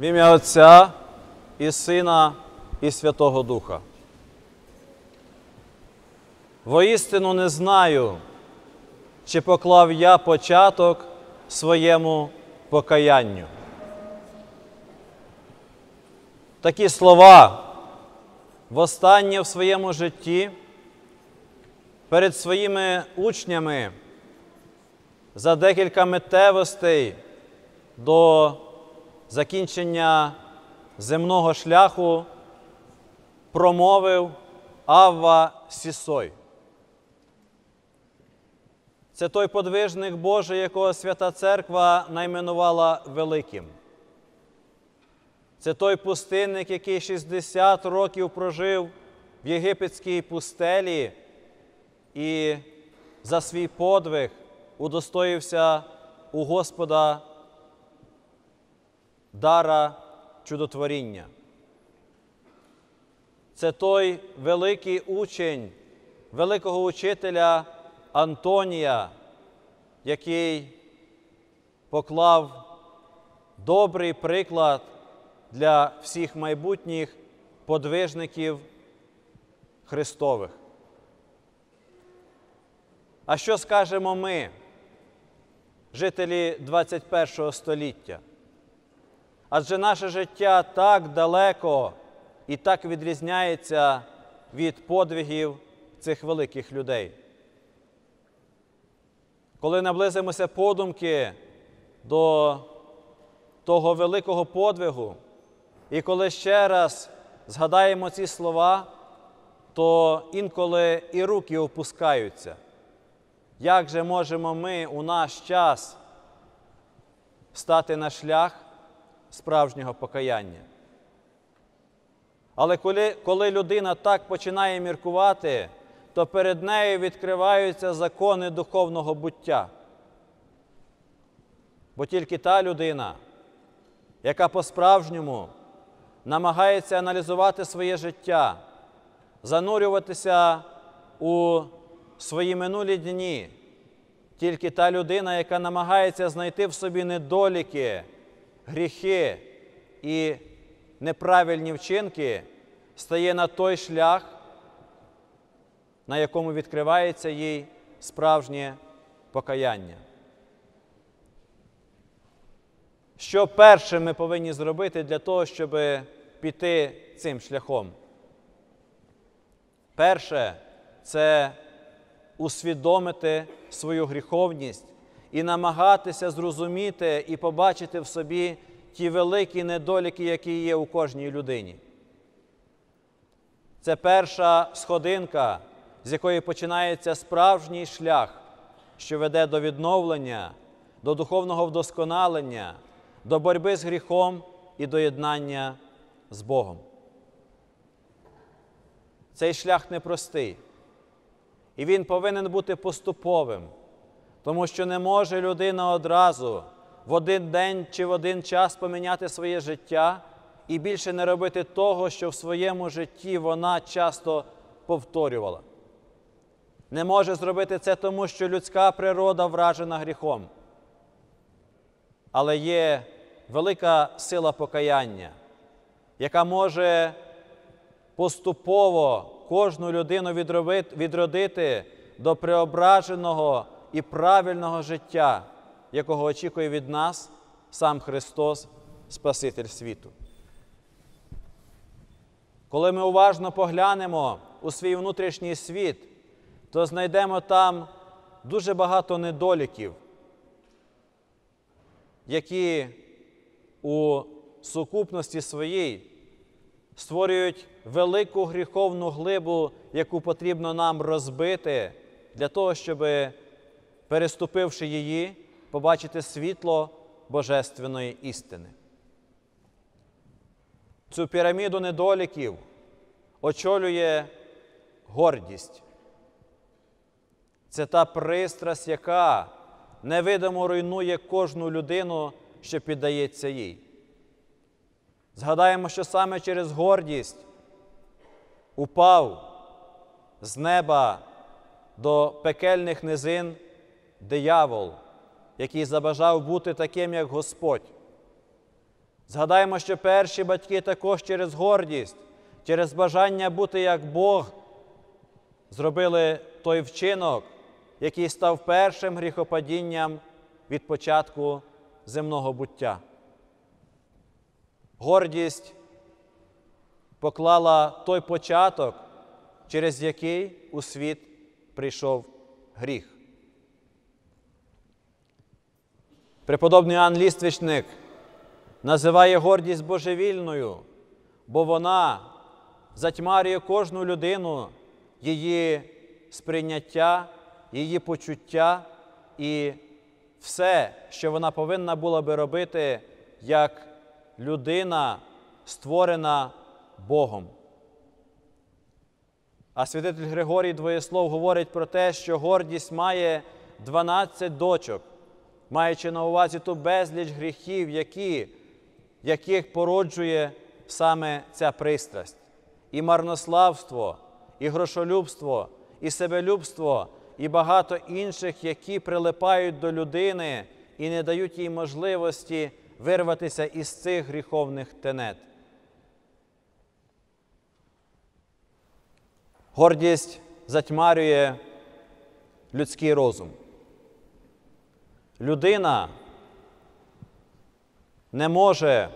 В ім'я Отця і Сина і Святого Духа. Воістину не знаю, чи поклав я початок своєму покаянню. Такі слова востаннє в своєму житті перед своїми учнями за декілька миттєвостей до закінчення земного шляху промовив Авва Сісой. Це той подвижник Божий, якого Свята Церква найменувала Великим. Це той пустинник, який 60 років прожив в єгипетській пустелі і за свій подвиг удостоївся у Господа дара чудотворіння. Це той великий учень, великого учителя Антонія, який поклав добрий приклад для всіх майбутніх подвижників Христових. А що скажемо ми, жителі 21 століття? Адже наше життя так далеко і так відрізняється від подвигів цих великих людей. Коли наблизимося подумки до того великого подвигу, і коли ще раз згадаємо ці слова, то інколи і руки опускаються. Як же можемо ми у наш час стати на шлях справжнього покаяння? Але коли, коли людина так починає міркувати, то перед нею відкриваються закони духовного буття. Бо тільки та людина, яка по-справжньому намагається аналізувати своє життя, занурюватися у свої минулі дні, тільки та людина, яка намагається знайти в собі недоліки, гріхи і неправильні вчинки, стає на той шлях, на якому відкривається їй справжнє покаяння. Що перше ми повинні зробити для того, щоб піти цим шляхом? Перше це усвідомити свою гріховність і намагатися зрозуміти і побачити в собі ті великі недоліки, які є у кожній людині. Це перша сходинка, з якої починається справжній шлях, що веде до відновлення, до духовного вдосконалення, до боротьби з гріхом і до єднання з Богом. Цей шлях непростий. І він повинен бути поступовим, тому що не може людина одразу в один день чи в один час поміняти своє життя і більше не робити того, що в своєму житті вона часто повторювала. Не може зробити це тому, що людська природа вражена гріхом. Але є велика сила покаяння, яка може поступово кожну людину відродити до преображеного і правильного життя, якого очікує від нас сам Христос, Спаситель світу. Коли ми уважно поглянемо у свій внутрішній світ, то знайдемо там дуже багато недоліків, які у сукупності своїй створюють велику гріховну глибу, яку потрібно нам розбити для того, щоб, переступивши її, побачити світло Божественної істини. Цю піраміду недоліків очолює гордість. Це та пристрасть, яка невидимо руйнує кожну людину, що піддається їй. Згадаємо, що саме через гордість упав з неба до пекельних низин диявол, який забажав бути таким, як Господь. Згадаємо, що перші батьки також через гордість, через бажання бути як Бог, зробили той вчинок, який став першим гріхопадінням від початку земного буття. Гордість поклала той початок, через який у світ прийшов гріх. Преподобний Іоанн Ліствичник називає гордість божевільною, бо вона затьмарює кожну людину, її сприйняття, її почуття і все, що вона повинна була би робити як людина, створена Богом. А святитель Григорій Двоєслов говорить про те, що гордість має 12 дочок, маючи на увазі ту безліч гріхів, які, яких породжує саме ця пристрасть. І марнославство, і грошолюбство, і себелюбство, і багато інших, які прилипають до людини і не дають їй можливості вирватися із цих гріховних тенет. Гордість затьмарює людський розум. Людина не може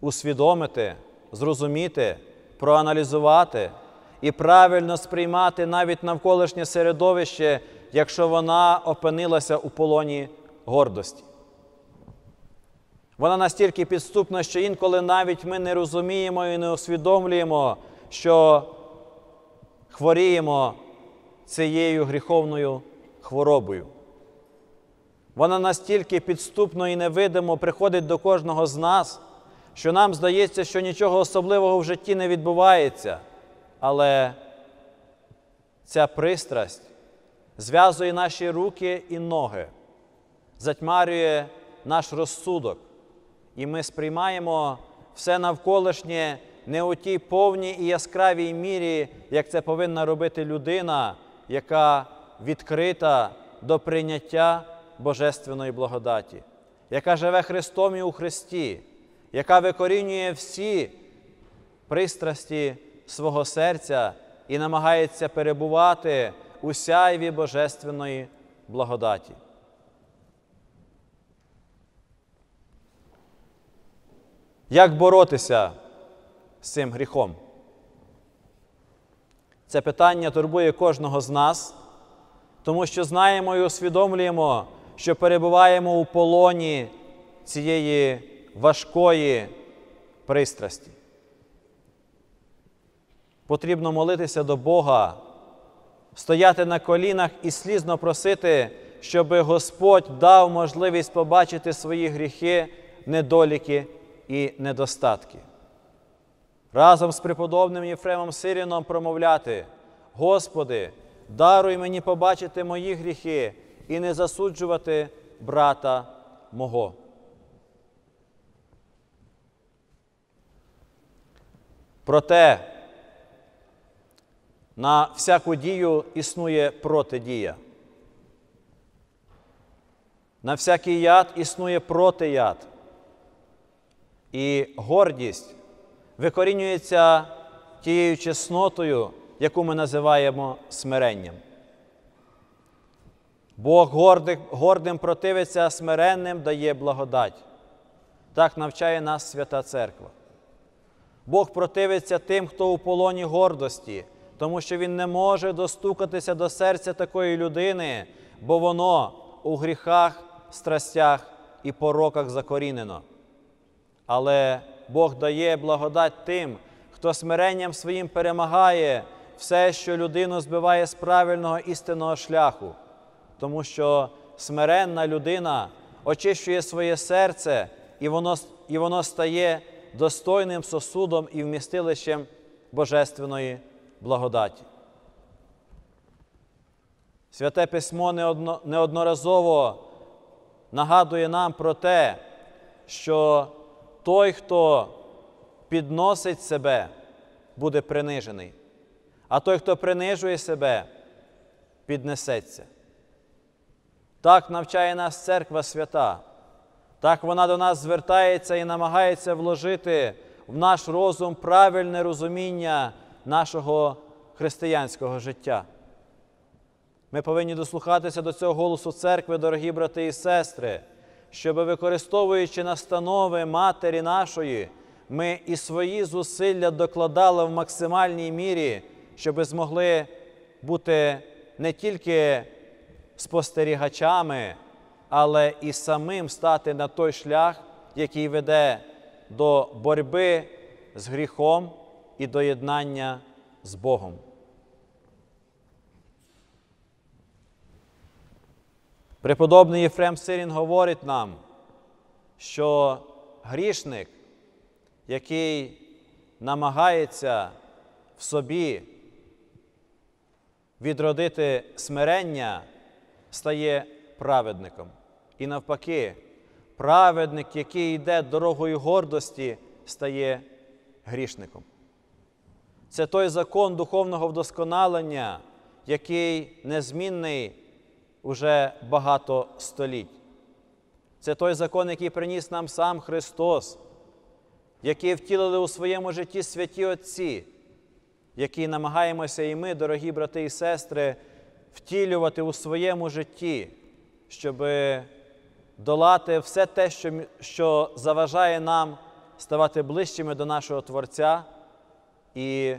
усвідомити, зрозуміти, проаналізувати і правильно сприймати навіть навколишнє середовище, якщо вона опинилася у полоні гордості. Вона настільки підступна, що інколи навіть ми не розуміємо і не усвідомлюємо, що хворіємо цією гріховною хворобою. Вона настільки підступно і невидимо приходить до кожного з нас, що нам здається, що нічого особливого в житті не відбувається. Але ця пристрасть зв'язує наші руки і ноги, затьмарює наш розсудок, і ми сприймаємо все навколишнє не у тій повній і яскравій мірі, як це повинна робити людина, яка відкрита до прийняття Божественної благодаті, яка живе Христом і у Христі, яка викорінює всі пристрасті свого серця і намагається перебувати у сяйві Божественної благодаті. Як боротися з цим гріхом? Це питання турбує кожного з нас, тому що знаємо і усвідомлюємо, що перебуваємо у полоні цієї важкої пристрасті. Потрібно молитися до Бога, стояти на колінах і слізно просити, щоб Господь дав можливість побачити свої гріхи, недоліки і недостатки. Разом з преподобним Єфремом Сиріном промовляти: Господи, даруй мені побачити мої гріхи і не засуджувати брата мого. Проте на всяку дію існує протидія. На всякий яд існує протияд. І гордість викорінюється тією чеснотою, яку ми називаємо смиренням. Бог гордим, противиться, а смиренним дає благодать. Так навчає нас Свята Церква. Бог противиться тим, хто у полоні гордості, тому що Він не може достукатися до серця такої людини, бо воно у гріхах, страстях і пороках закорінено. Але Бог дає благодать тим, хто смиренням своїм перемагає все, що людину збиває з правильного істинного шляху, тому що смиренна людина очищує своє серце, і воно, і воно стає достойним сосудом і вмістилищем Божественної благодаті. Святе Письмо неодноразово нагадує нам про те, що той, хто підносить себе, буде принижений, а той, хто принижує себе, піднесеться. Так навчає нас церква свята. Так вона до нас звертається і намагається вложити в наш розум правильне розуміння нашого християнського життя. Ми повинні дослухатися до цього голосу церкви, дорогі брати і сестри, щоб, використовуючи настанови Матері нашої, ми і свої зусилля докладали в максимальній мірі, щоб змогли бути не тільки спостерігачами, але і самим стати на той шлях, який веде до боротьби з гріхом і до єднання з Богом. Преподобний Єфрем Сирін говорить нам, що грішник, який намагається в собі відродити смирення, стає праведником. І навпаки, праведник, який йде дорогою гордості, стає грішником. Це той закон духовного вдосконалення, який незмінний уже багато століть. Це той закон, який приніс нам сам Христос, який втілили у своєму житті святі Отці, який намагаємося і ми, дорогі брати і сестри, втілювати у своєму житті, щоб долати все те, що, що заважає нам ставати ближчими до нашого Творця і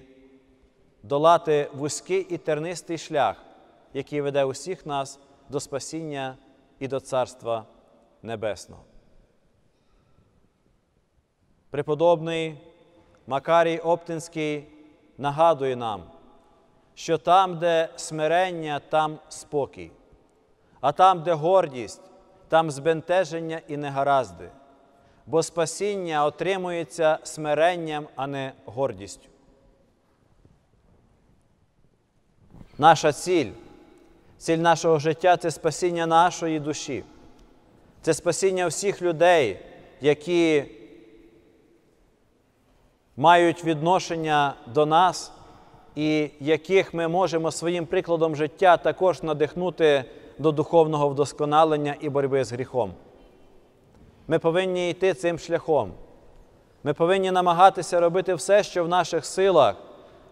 долати вузький і тернистий шлях, який веде усіх нас до спасіння і до Царства Небесного. Преподобний Макарій Оптинський нагадує нам, що там, де смирення, там спокій, а там, де гордість, там збентеження і негаразди, бо спасіння отримується смиренням, а не гордістю. Наша ціль, ціль нашого життя це спасіння нашої душі, це спасіння всіх людей, які мають відношення до нас і яких ми можемо своїм прикладом життя також надихнути до духовного вдосконалення і боротьби з гріхом. Ми повинні йти цим шляхом. Ми повинні намагатися робити все, що в наших силах,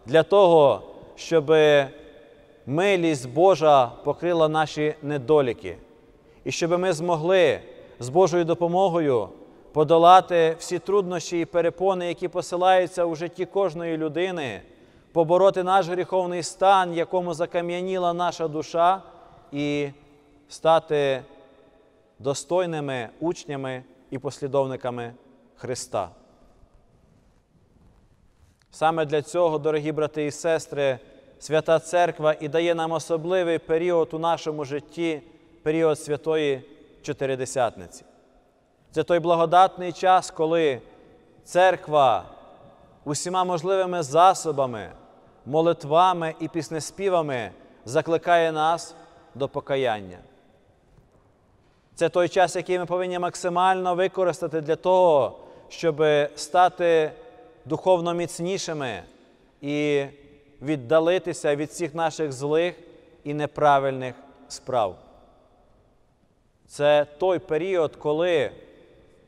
для того, щоб милість Божа покрила наші недоліки, і щоб ми змогли з Божою допомогою подолати всі труднощі і перепони, які посилаються у житті кожної людини, побороти наш гріховний стан, якому закам'яніла наша душа, і стати достойними учнями і послідовниками Христа. Саме для цього, дорогі брати і сестри, Свята Церква і дає нам особливий період у нашому житті, період Святої Чотиридесятниці. Це той благодатний час, коли церква усіма можливими засобами, молитвами і піснеспівами закликає нас до покаяння. Це той час, який ми повинні максимально використати для того, щоб стати духовно міцнішими і віддалитися від всіх наших злих і неправильних справ. Це той період, коли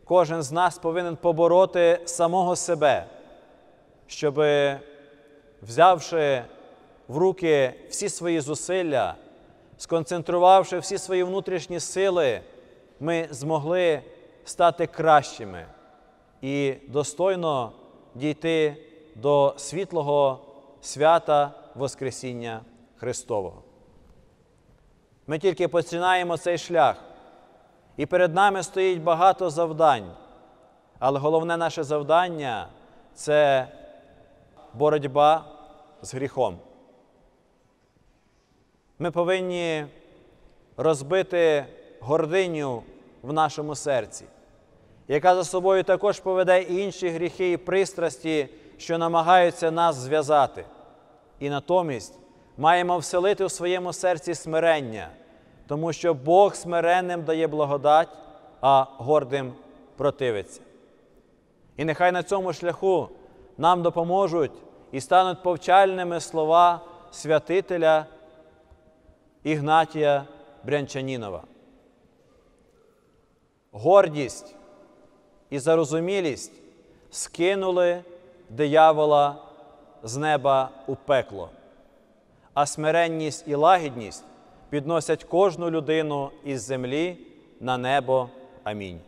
кожен з нас повинен побороти самого себе, щоб, взявши в руки всі свої зусилля, сконцентрувавши всі свої внутрішні сили, ми змогли стати кращими і достойно дійти до світлого свята Воскресіння Христового. Ми тільки починаємо цей шлях, і перед нами стоїть багато завдань, але головне наше завдання це боротьба з гріхом. Ми повинні розбити гординю в нашому серці, яка за собою також поведе інші гріхи і пристрасті, що намагаються нас зв'язати. І натомість маємо вселити у своєму серці смирення, тому що Бог смиренним дає благодать, а гордим противиться. І нехай на цьому шляху нам допоможуть і стануть повчальними слова святителя Ігнатія Брянчанінова. гордість і зарозумілість скинули диявола з неба у пекло, а смиренність і лагідність підносять кожну людину із землі на небо. Амінь.